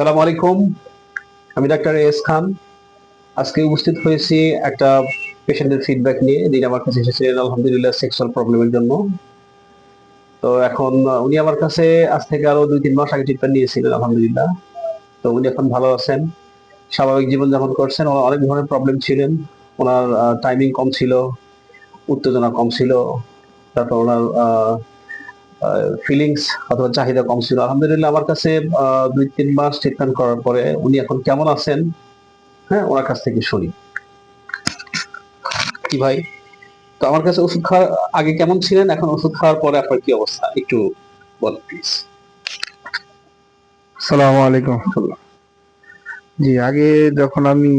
আসসালামু আলাইকুম। আমি ডাক্তার এস খান। আজকে উপস্থিত হয়েছি একটা পেশেন্টের ফিডব্যাক নিয়ে। যিনি আমার কাছে এসেছিলেন, আলহামদুলিল্লাহ সেক্সুয়াল প্রবলেমের জন্য। তো এখন উনি আমার কাছে আজ থেকে আরও দুই তিন মাস আগে ট্রিটমেন্ট নিয়েছিলেন, আলহামদুলিল্লাহ। তো উনি এখন ভালো আছেন। স্বাভাবিক জীবনযাপন করছেন। ওনার অনেক ধরনের প্রবলেম ছিলেন। ওনার টাইমিং কম ছিল, উত্তেজনা কম ছিল। তারপর ওনার ফিলিংস অথবা চাহিদা কম ছিল। আলহামদুলিল্লাহ আমার কাছে দুই, তিন মাস ট্রিটমেন্ট করার পরে উনি এখন কেমন আছেন? হ্যাঁ ওনার কাছ থেকে শুনি। কি ভাই? তো আমার কাছে ওষুধ খাওয়ার, আগে কেমন ছিলেন? এখন ওষুধ খাওয়ার পরে আপনার কি অবস্থা? একটু বল প্লিজ সালাম আলাইকুম। জি, আগে যখন আমি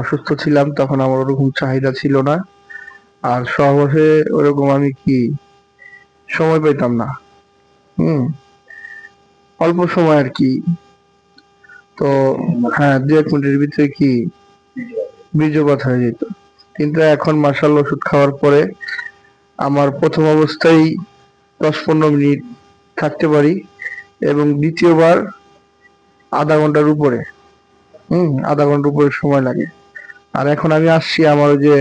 অসুস্থ ছিলাম তখন আমার ওরকম চাহিদা ছিল না। আর সহবাসে ওরকম আমি কি সময় পেতাম না। হুম, অল্প সময় আর কি। তো হ্যাঁ দু এক মিনিটের ভিতরে কি বীর্যপাত হয়ে যেত। কিন্তু এখন মার্শাল ওষুধ খাওয়ার পরে আমার প্রথম অবস্থায় দশ পনেরো মিনিট থাকতে পারি এবং দ্বিতীয়বার আধা ঘণ্টার উপরে। হুম, আধা ঘণ্টার উপরে সময় লাগে। আর এখন আমি আসছি আমার যে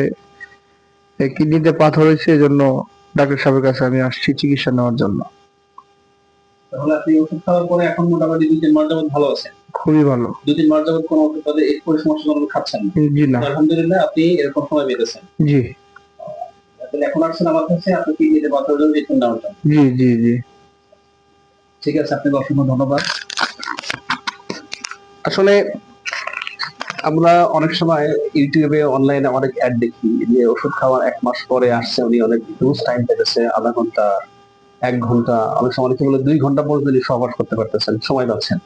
কিডনিতে পাথর হয়েছে, এজন্য ডাক্তার সাহেবের কাছে আমি আসছি চিকিৎসা নেওয়ার জন্য। তাহলে আপনি ওষুধ খাওয়ার পরে এখন মোটামুটি দুই তিন মাস যাবত ভালো আছেন? খুবই ভালো। দুই তিন মাস যাবত কোনো ওষুধ তাদের এই সমস্যা কোনো খাচ্ছেন জি না। আলহামদুলিল্লাহ আপনি এরকম সময় পেতেছেন জি। তাহলে এখন আসছেন আমার কাছে আপনি কি নিতে পাথরের জন্য ট্রিটমেন্ট নেওয়ার জি জি জি। ঠিক আছে আপনাকে অসংখ্য ধন্যবাদ। আসলে আমরা অনেক সময় ইউটিউবে অনলাইনে অনেক অ্যাড দেখি যে ওষুধ খাওয়ার এক মাস পরে আসছে, উনি অনেক হিউজ টাইম পেতেছে, আধা ঘণ্টা, এক ঘণ্টা, অনেক সময় অনেকে বলে দুই ঘণ্টা পর্যন্ত উনি সহবাস করতে পারতেছেন, সময় পাচ্ছেন।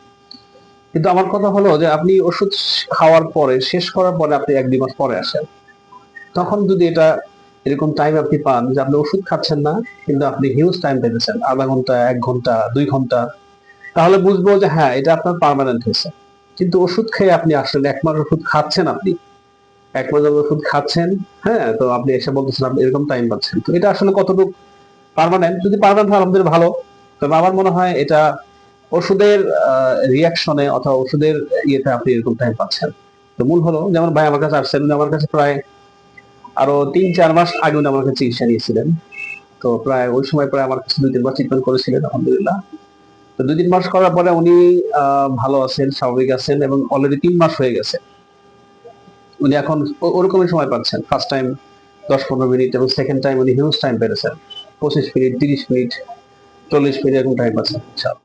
কিন্তু আমার কথা হলো যে আপনি ওষুধ খাওয়ার পরে, শেষ করার পরে আপনি এক দুই মাস পরে আসেন। তখন যদি এটা এরকম টাইম আপনি পান যে আপনি ওষুধ খাচ্ছেন না, কিন্তু আপনি হিউজ টাইম পেতেছেন, আধা ঘণ্টা, এক ঘণ্টা, দুই ঘণ্টা, তাহলে বুঝব যে হ্যাঁ এটা আপনার পার্মানেন্ট হয়েছে। কিন্তু ওষুধ খেয়ে আপনি আসলেন, এক মাস ওষুধ খাচ্ছেন আপনি। এক মাস ওষুধ খাচ্ছেন হ্যাঁ তো আপনি এসে বলতেছেন আপনি এরকম টাইম পাচ্ছেন। তো এটা আসলে কতটুকু পার্মানেন্ট যদি পার্মানেন্ট হয় আলহামদুলিল্লাহ ভালো। তবে আমার মনে হয় এটা ওষুধের রিয়াকশনে অথবা ওষুধের ইয়েতে আপনি এরকম টাইম পাচ্ছেন। তো মূল হলো, যেমন ভাই আমার কাছে আসছেন, উনি আমার কাছে প্রায় আরও তিন, চার মাস আগে উনি আমার কাছে চিকিৎসা নিয়েছিলেন। তো প্রায় ওই সময় প্রায় আমার কাছে দুই তিন মাস ট্রিটমেন্ট করেছিলেন, আলহামদুলিল্লাহ। তো দুই তিন মাস করার পরে উনি ভালো আছেন, স্বাভাবিক আছেন এবং অলরেডি তিন মাস হয়ে গেছে। উনি এখন ওরকমই সময় পাচ্ছেন। ফার্স্ট টাইম দশ পনেরো মিনিট এবং সেকেন্ড টাইম উনি হিউজ টাইম পেরেছেন। পঁচিশ মিনিট, তিরিশ মিনিট, চল্লিশ মিনিট এরকম টাইম পাচ্ছেন, ইনশাআল্লাহ।